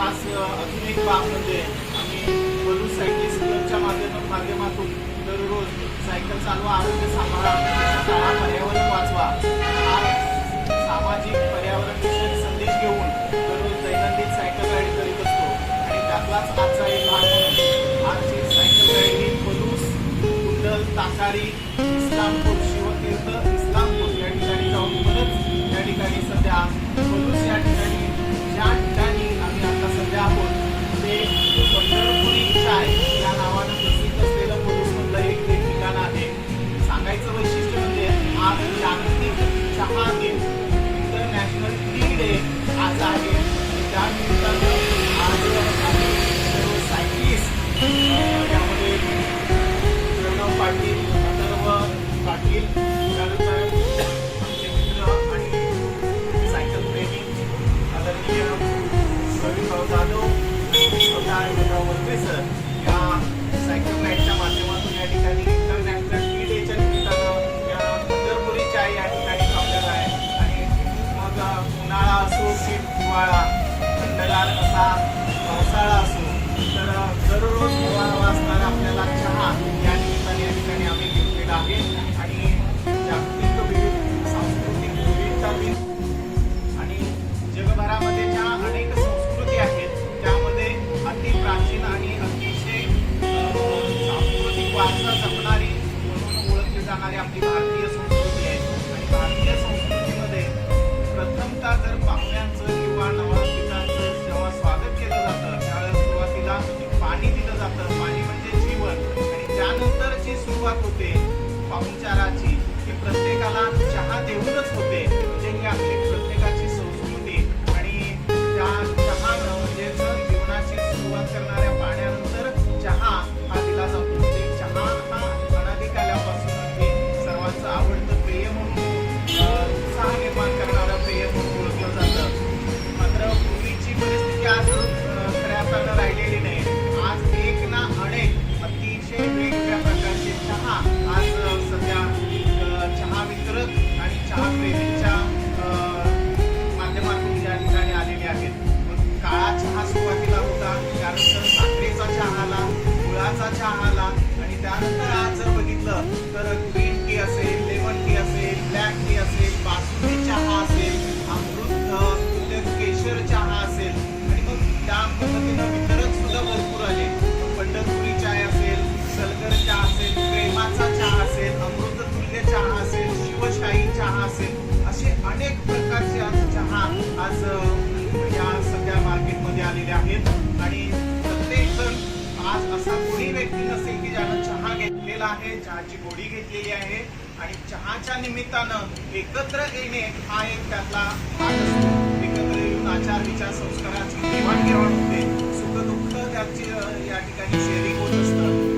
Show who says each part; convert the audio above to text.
Speaker 1: खास अजून एक बाब म्हणजे आम्ही बलू सायकल स्कीमच्या माध्यम माध्यमातून दररोज सायकल चालवा आरोग्य सांभाळा पर्यावरण वाचवा. हा सामाजिक पर्यावरण विषयक संदेश घेऊन दररोज दैनंदिन सायकल राईड करीत असतो. आणि त्यातलाच आजचा एक भाग म्हणजे आजची सायकल राईड बलूस कुंडल ताकारी इस्लामपूर घेतला आहे त्यानिमित्तानं आज आम्ही सर्व सायंटिस्ट यामध्ये प्रणव पाटील अथर्व पाटील त्यानंतर आमचे मित्र आणि सायकल प्रेमी आदरणीय रवी भाऊ जाधव स्वतः सर 乖啊。सुरुवात होते. पाहुणचाराची ती प्रत्येकाला चहा देऊनच होते. म्हणजे हे आपले प्रत्येक आलेले आहेत. आणि प्रत्येक जण आज असा कोणी व्यक्ती नसेल की ज्यानं चहा घेतलेला आहे चहाची गोडी घेतलेली आहे. आणि चहाच्या निमित्तानं एकत्र येणे हा एक त्यातला एकत्र येऊन आचार विचार संस्काराची देवाणघेवाण होते. सुख दुःख त्याची या ठिकाणी शेअरिंग होत असतं.